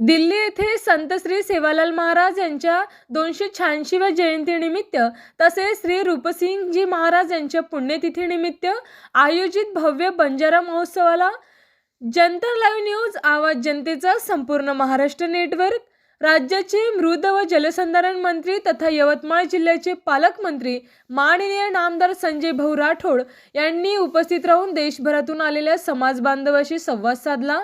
दिल्ली येथे संत श्री सेवालाल महाराज यांच्या दोनशे शहाऐंशीव्या जयंतीनिमित्त तसेच श्री रूपसिंगजी महाराज यांच्या पुण्यतिथीनिमित्त आयोजित भव्य बंजारा महोत्सवाला जनता लाईव्ह न्यूज आवाज जनतेचा संपूर्ण महाराष्ट्र नेटवर्क राज्याचे मृद व जलसंधारण मंत्री तथा यवतमाळ जिल्ह्याचे पालकमंत्री माननीय नामदार संजय भाऊ राठोड यांनी उपस्थित राहून देशभरातून आलेल्या समाज बांधवाशी संवाद साधला.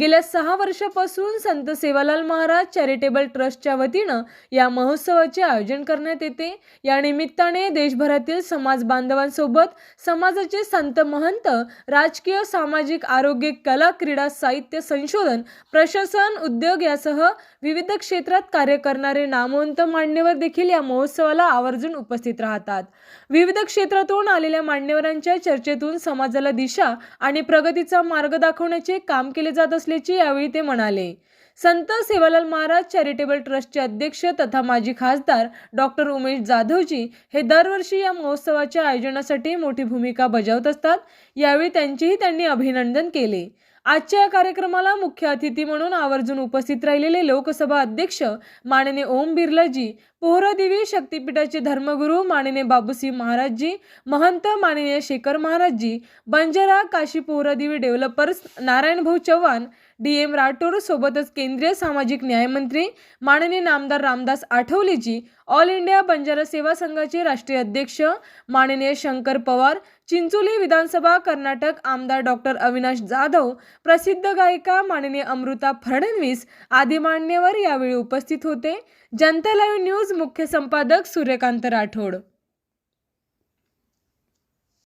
गेल्या सहा वर्षापासून संत सेवालाल महाराज चॅरिटेबल ट्रस्टच्या वतीनं या महोत्सवाचे आयोजन करण्यात येते. या निमित्ताने देशभरातील समाज बांधवांसोबत समाजाचे संत महंत राजकीय सामाजिक आरोग्य कला क्रीडा साहित्य संशोधन प्रशासन उद्योग यासह विविध क्षेत्रात कार्य करणारे नामवंत मान्यवर देखील या महोत्सवाला आवर्जून उपस्थित राहतात. विविध क्षेत्रातून आलेल्या मान्यवरांच्या चर्चेतून समाजाला दिशा आणि प्रगतीचा मार्ग दाखवण्याचे काम केले जात असल्याचे यावेळी ते म्हणाले. संत सेवालाल महाराज चॅरिटेबल ट्रस्टचे अध्यक्ष तथा माजी खासदार डॉक्टर उमेश जाधवजी हे दरवर्षी या महोत्सवाच्या आयोजनासाठी मोठी भूमिका बजावत असतात. यावेळी त्यांचेही त्यांनी अभिनंदन केले. आजच्या या कार्यक्रमाला मुख्य अतिथी म्हणून आवर्जून उपस्थित राहिलेले लोकसभा अध्यक्ष माननीय ओम बिर्लाजी पोहरादेवी शक्तिपीठाचे धर्मगुरू माननीय बाबूसिंह महाराजजी महंत माननीय शेखर महाराजजी बंजारा काशी पोहरादेवी डेव्हलपर्स नारायणभाऊ चव्हाण डी एम राठोड सोबतच केंद्रीय सामाजिक न्यायमंत्री माननीय नामदार रामदास आठवलेजी ऑल इंडिया बंजारा सेवा संघाचे राष्ट्रीय अध्यक्ष माननीय शंकर पवार चिंचोली विधानसभा कर्नाटक आमदार डॉक्टर अविनाश जाधव प्रसिद्ध गायिका माननीय अमृता फडणवीस आदी मान्यवर यावेळी उपस्थित होते. जनता लाईव्ह न्यूज मुख्य संपादक सूर्यकांत राठोड.